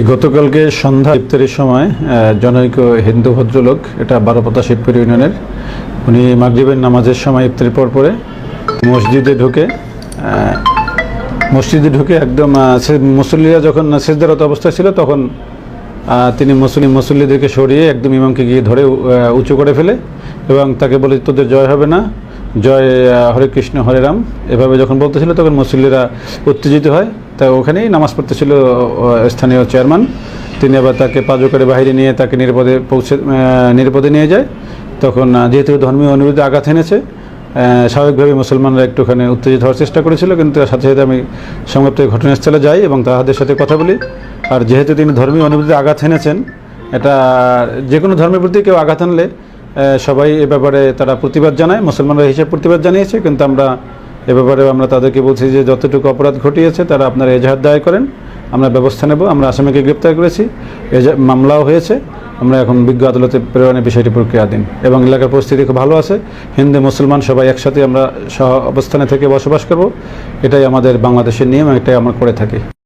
গতকালকে সন্ধ্যা ইফতারির সময় জনৈক হিন্দু ভদ্রলোক, এটা বারোপাতা শিবপুর ইউনিয়নের, উনি মাগরিবের নামাজের সময় ইফতারির পর পরে মসজিদে ঢুকে মসজিদে ঢুকে একদম মুসল্লিরা যখন সেজদারত অবস্থায় ছিল, তখন তিনি মুসলিম মুসল্লিদেরকে সরিয়ে একদম ইমামকে গিয়ে ধরে উঁচু করে ফেলে এবং তাকে বলে, তোদের জয় হবে না, জয় হরে কৃষ্ণ, হরে রাম। এভাবে যখন বলতেছিল, তখন মুসল্লিরা উত্তেজিত হয়। তা ওখানেই নামাজ পড়তেছিল আহ, স্থানীয় চেয়ারম্যান। তিনি আবার তাকে পাজো করে বাইরে নিয়ে তাকে নিরাপদে পৌঁছে নিরাপদে নিয়ে যায়। তখন যেহেতু ধর্মীয় অনুরোধে আঘাত এনেছে স্বাভাবিকভাবে মুসলমানরা একটুখানি উত্তেজিত হওয়ার চেষ্টা করেছিল কিন্তু সাথে সাথে আমি সংযুক্ত ঘটনাস্থলে যাই এবং তাহাদের সাথে কথা বলি। আর যেহেতু তিনি ধর্মীয় অনুভূতিতে আঘাত এনেছেন এটা যে কোনো ধর্মের প্রতি কেউ আঘাত আনলে সবাই এ ব্যাপারে তারা প্রতিবাদ জানায় মুসলমানরা হিসেবে প্রতিবাদ জানিয়েছে কিন্তু আমরা এ ব্যাপারে আমরা তাদেরকে বলছি যে যতটুকু অপরাধ ঘটিয়েছে তারা আপনার এজাহার দায় করেন। আমরা ব্যবস্থা নেব, আমরা আসামিকে গ্রেপ্তার করেছি। মামলাও হয়েছে। আমরা এখন বিজ্ঞ আদালতে প্রেরণের বিষয়টি প্রক্রিয়াধীন এবং এলাকার পরিস্থিতি খুব ভালো আছে। হিন্দু, মুসলমান সবাই একসাথে আমরা সহ অবস্থানে থেকে বসবাস করব। এটাই আমাদের বাংলাদেশের নিয়ম এটাই আমরা করে থাকি।